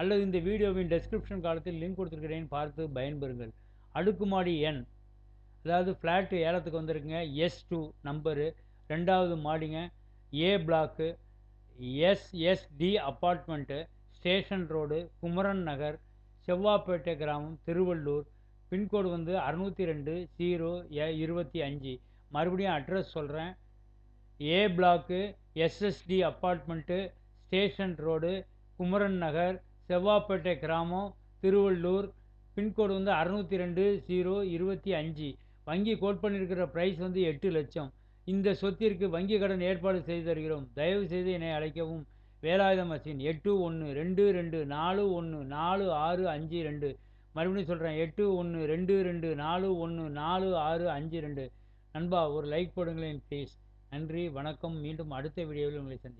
அல்லது இந்த வீடியோவின் டெஸ்கிரிப்ஷன் காலத்தில் லிங்க் கொடுத்துருக்கிறேன் பார்த்து பயன்பெறுங்கள். அடுக்குமாடி எண். அதாவது ஃப்ளாட்டு ஏலத்துக்கு வந்திருக்குங்க. எஸ் டூ நம்பரு ரெண்டாவது மாடிங்க. A block SST apartment station road Kumaran Nagar. Sevvapettai கிராமம். திருவள்ளூர். பின்கோடு வந்து அறுநூற்றி ரெண்டு ஜீரோ ஏ இருபத்தி அஞ்சு. மறுபடியும் அட்ரஸ் சொல்கிறேன் A block SST apartment station road Kumaran Nagar. Sevvapettai கிராமம் திருவள்ளூர். பின்கோடு வந்து அறுநூற்றி ரெண்டு ஜீரோ இருபத்தி அஞ்சு. வங்கி கோட் பண்ணியிருக்கிற ப்ரைஸ் வந்து எட்டு லட்சம். இந்த சொத்திற்கு வங்கி கடன் ஏற்பாடு செய்து தருகிறோம். தயவு செய்து என்னை அழைக்கவும். வேலாயுதம் மசின் எட்டு ஒன்று ரெண்டு ரெண்டு நாலு ஒன்று நாலு ஆறு அஞ்சு ரெண்டு. மறுபடியும் சொல்கிறேன் எட்டு ஒன்று ரெண்டு ரெண்டு நாலு ஒன்று நாலு ஆறு அஞ்சு ரெண்டு. நண்பா ஒரு லைக் போடுங்களேன் ப்ளீஸ் நன்றி வணக்கம். மீண்டும் அடுத்த வீடியோவில் உங்களை சந்தி